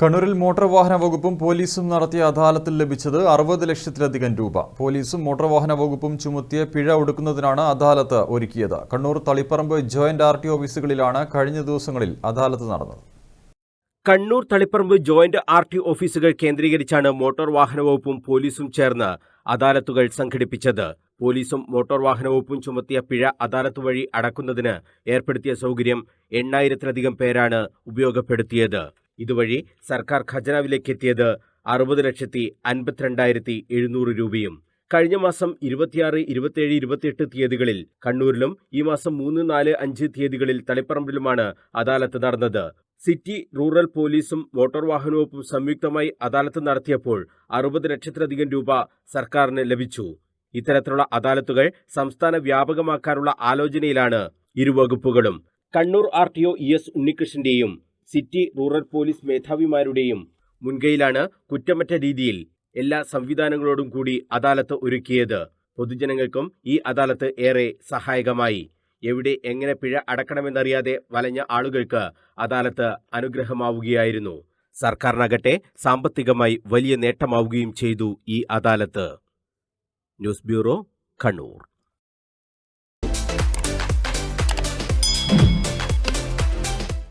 കണ്ണൂരിൽ മോട്ടോർ വാഹന വകുപ്പും പോലീസും നടത്തിയ അദാലത്തിൽ ലഭിച്ചത് അറുപത് ലക്ഷത്തിലധികം രൂപ. പോലീസും മോട്ടോർ വാഹന വകുപ്പും ചുമത്തിയ പിഴ ഒടുക്കുന്നതിനാണ് അദാലത്ത് ഒരുക്കിയത്. കണ്ണൂർ തളിപ്പറമ്പ് ജോയിന്റ് ആർ ഓഫീസുകളിലാണ് കഴിഞ്ഞ ദിവസങ്ങളിൽ അദാലത്ത് നടന്നത്. Kannur Taliparamba joint R T ഓഫീസുകൾ കേന്ദ്രീകരിച്ചാണ് മോട്ടോർ വാഹന വകുപ്പും പോലീസും ചേർന്ന് അദാലത്തുകൾ സംഘടിപ്പിച്ചത്. പോലീസും മോട്ടോർ വാഹന വകുപ്പും ചുമത്തിയ പിഴ അദാലത്ത് വഴി അടക്കുന്നതിന് ഏർപ്പെടുത്തിയ സൗകര്യം എണ്ണായിരത്തിലധികം പേരാണ് ഉപയോഗപ്പെടുത്തിയത്. ഇതുവഴി സർക്കാർ ഖജനാവിലേക്ക് എത്തിയത് അറുപത് ലക്ഷത്തി അൻപത്തിരണ്ടായിരത്തി എഴുന്നൂറ് രൂപയും. കഴിഞ്ഞ മാസം ഇരുപത്തിയാറ് ഇരുപത്തിയേഴ് ഇരുപത്തിയെട്ട് തീയതികളിൽ കണ്ണൂരിലും ഈ മാസം മൂന്ന് നാല് അഞ്ച് തീയതികളിൽ തളിപ്പറമ്പിലുമാണ് അദാലത്ത് നടന്നത്. സിറ്റി റൂറൽ പോലീസും മോട്ടോർ വാഹന വകുപ്പും സംയുക്തമായി അദാലത്ത് നടത്തിയപ്പോൾ അറുപത് ലക്ഷത്തിലധികം രൂപ സർക്കാരിന് ലഭിച്ചു. ഇത്തരത്തിലുള്ള അദാലത്തുകൾ സംസ്ഥാന വ്യാപകമാക്കാനുള്ള ആലോചനയിലാണ് ഇരുവകുപ്പുകളും. Kannur R T O E S ഉണ്ണികൃഷ്ണന്റെയും city rural police മേധാവിമാരുടെയും മുൻകൈയിലാണ് കുറ്റമറ്റ രീതിയിൽ എല്ലാ സംവിധാനങ്ങളോടും കൂടി അദാലത്ത് ഒരുക്കിയത്. പൊതുജനങ്ങൾക്കും ഈ അദാലത്ത് ഏറെ സഹായകമായി. എവിടെ എങ്ങനെ പിഴ അടക്കണമെന്നറിയാതെ വലഞ്ഞ ആളുകൾക്ക് അദാലത്ത് അനുഗ്രഹമാവുകയായിരുന്നു. സർക്കാരിനാകട്ടെ സാമ്പത്തികമായി വലിയ നേട്ടമാവുകയും ചെയ്തു ഈ അദാലത്ത്. News bureau Kannur.